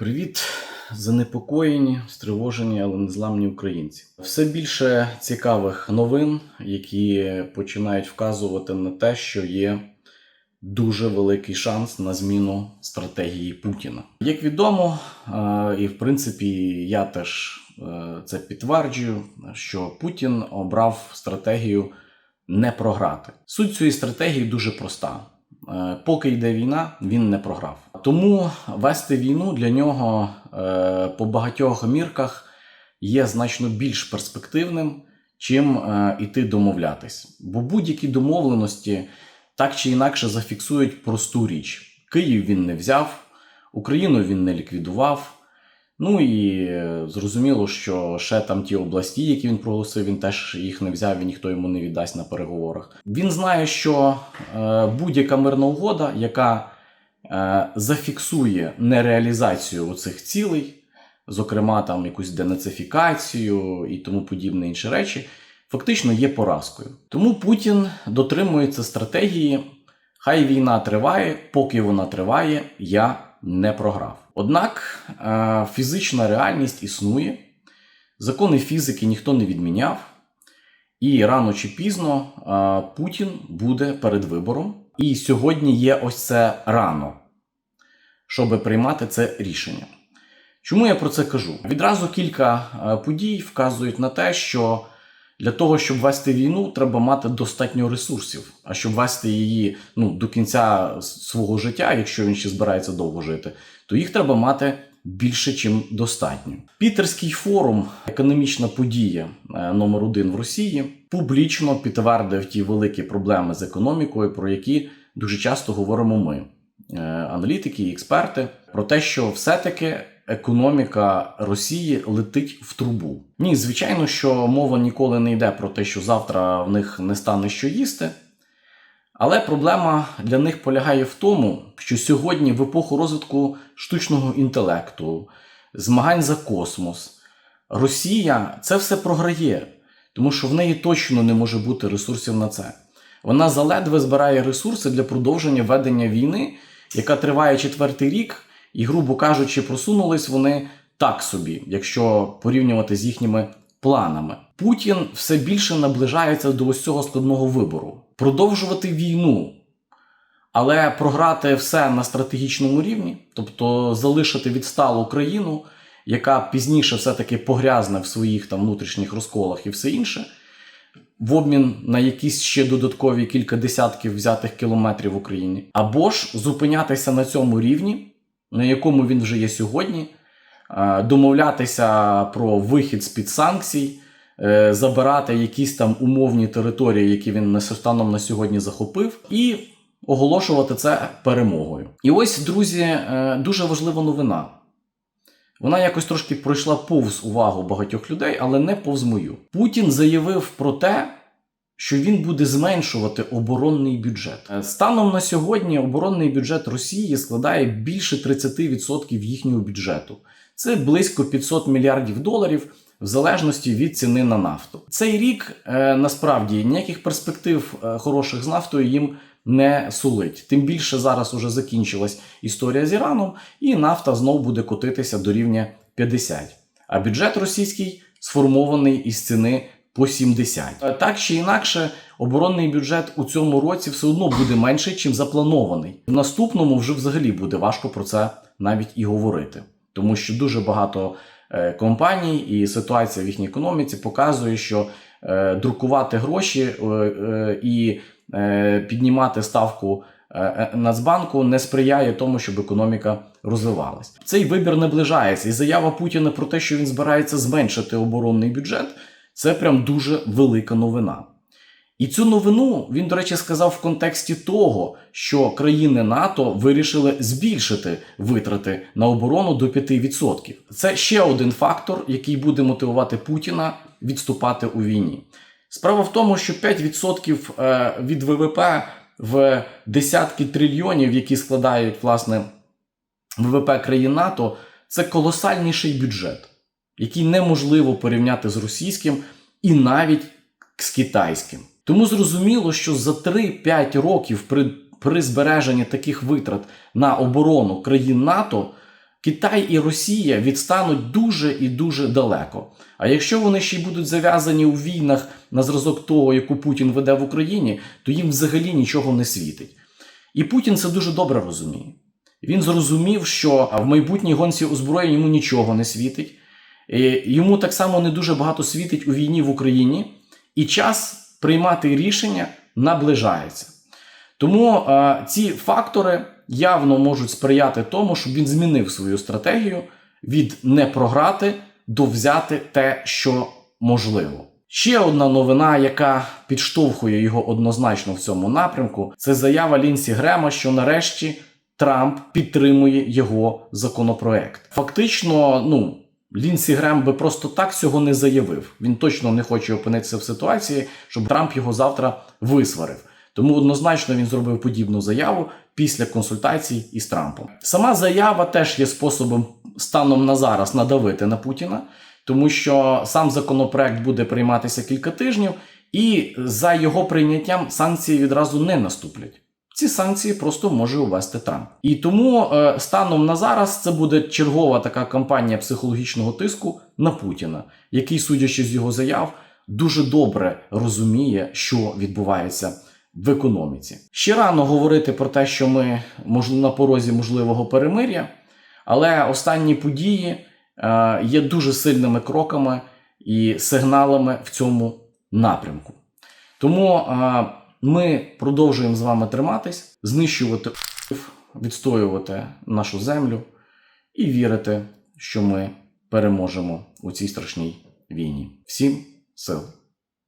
Привіт, занепокоєні, стривожені, але незламні українці. Все більше цікавих новин, які починають вказувати на те, що є дуже великий шанс на зміну стратегії Путіна. Як відомо, е, і в принципі я теж е, це підтверджую, що Путін обрав стратегію не програти. Суть цієї стратегії дуже проста. Е, Поки йде війна, він не програв. Тому вести війну для нього е, по багатьох мірках є значно більш перспективним, чим е, іти домовлятись. Бо будь-які домовленості так чи інакше зафіксують просту річ: Київ він не взяв, Україну він не ліквідував. Ну і е, зрозуміло, що ще там ті області, які він проголосив, він теж їх не взяв і ніхто йому не віддасть на переговорах. Він знає, що будь-яка мирна угода, яка зафіксує нереалізацію цих цілей, зокрема там якусь денацифікацію і тому подібне інші речі, фактично є поразкою. Тому Путін дотримується стратегії. Хай війна триває, поки вона триває, я не програв. Однак е, фізична реальність існує, закони фізики ніхто не відміняв, і рано чи пізно е, Путін буде перед вибором. І сьогодні є ось це рано, щоб приймати це рішення. Чому я про це кажу? Відразу кілька е, подій вказують на те, що для того, щоб вести війну, треба мати достатньо ресурсів. А щоб вести її ну, до кінця свого життя, якщо він ще збирається довго жити, то їх треба мати більше, чим достатньо. Пітерський форум, економічна подія е, номер один в Росії, публічно підтвердив ті великі проблеми з економікою, про які дуже часто говоримо ми, е, аналітики і експерти, про те, що все-таки економіка Росії летить в трубу. Ні, звичайно, що мова ніколи не йде про те, що завтра в них не стане що їсти. Але проблема для них полягає в тому, що сьогодні, в епоху розвитку штучного інтелекту, змагань за космос, Росія це все програє, тому що в неї точно не може бути ресурсів на це. Вона заледве збирає ресурси для продовження ведення війни, яка триває четвертий рік, і, грубо кажучи, просунулись вони так собі, якщо порівнювати з їхніми планами. Путін все більше наближається до ось цього складного вибору: продовжувати війну, але програти все на стратегічному рівні, тобто залишити відсталу країну, яка пізніше все-таки погрязне в своїх там внутрішніх розколах і все інше. В обмін на якісь ще додаткові кілька десятків взятих кілометрів в Україні, або ж зупинятися на цьому рівні, на якому він вже є сьогодні, домовлятися про вихід з під санкцій, е, забирати якісь там умовні території, які він станом на сьогодні захопив, і оголошувати це перемогою. І ось, друзі, е, дуже важлива новина. Вона якось трошки пройшла повз увагу багатьох людей, але не повз мою. Путін заявив про те, що він буде зменшувати оборонний бюджет. Е, Станом на сьогодні оборонний бюджет Росії складає більше 30% їхнього бюджету. Це близько 500 мільярдів доларів. В залежності від ціни на нафту, цей рік е, насправді ніяких перспектив е, хороших з нафтою їм не сулить. Тим більше зараз уже закінчилась історія з Іраном, і нафта знов буде котитися до рівня 50. А бюджет російський сформований із ціни по 70. Е, Так чи інакше, оборонний бюджет у цьому році все одно буде менший, чим запланований. В наступному вже взагалі буде важко про це навіть і говорити, тому що дуже багато е, компаній і ситуація в їхній економіці показує, що е, друкувати гроші е, і піднімати ставку Нацбанку не сприяє тому, щоб економіка розвивалась. Цей вибір наближається, і заява Путіна про те, що він збирається зменшити оборонний бюджет, це прям дуже велика новина. І цю новину він, до речі, сказав в контексті того, що країни НАТО вирішили збільшити витрати на оборону до 5%. Це ще один фактор, який буде мотивувати Путіна відступати у війні. Справа в тому, що 5% е, від ВВП в десятки трильйонів, які складають власне ВВП країн НАТО, це колосальніший бюджет, який неможливо порівняти з російським і навіть з китайським. Тому зрозуміло, що за 3-5 років при, при збереженні таких витрат на оборону країн НАТО Китай і Росія відстануть дуже і дуже далеко. А якщо вони ще й будуть зав'язані у війнах на зразок того, яку Путін веде в Україні, то їм взагалі нічого не світить. І Путін це дуже добре розуміє. Він зрозумів, що в майбутній гонці озброєнь йому нічого не світить. Е, Йому так само не дуже багато світить у війні в Україні, і час приймати рішення наближається. Тому е, ці фактори явно можуть сприяти тому, щоб він змінив свою стратегію від не програти до взяти те, що можливо. Ще одна новина, яка підштовхує його однозначно в цьому напрямку, це заява Лінсі Грема, що нарешті Трамп підтримує його законопроект. Фактично, ну. Лінсі Грем би просто так цього не заявив. Він точно не хоче опинитися в ситуації, щоб Трамп його завтра висварив. Тому однозначно він зробив подібну заяву після консультацій із Трампом. Сама заява теж є способом станом на зараз надавити на Путіна, тому що сам законопроект буде прийматися кілька тижнів, і за його прийняттям санкції відразу не наступлять. Ці санкції просто може увести Трамп. І тому е, станом на зараз це буде чергова така кампанія психологічного тиску на Путіна, який, судячи з його заяв, дуже добре розуміє, що відбувається в економіці. Ще рано говорити про те, що ми на порозі можливого перемир'я, але останні події е, є дуже сильними кроками і сигналами в цьому напрямку. Тому е, ми продовжуємо з вами триматись, знищувати, відстоювати нашу землю і вірити, що ми переможемо у цій страшній війні. Всім сил!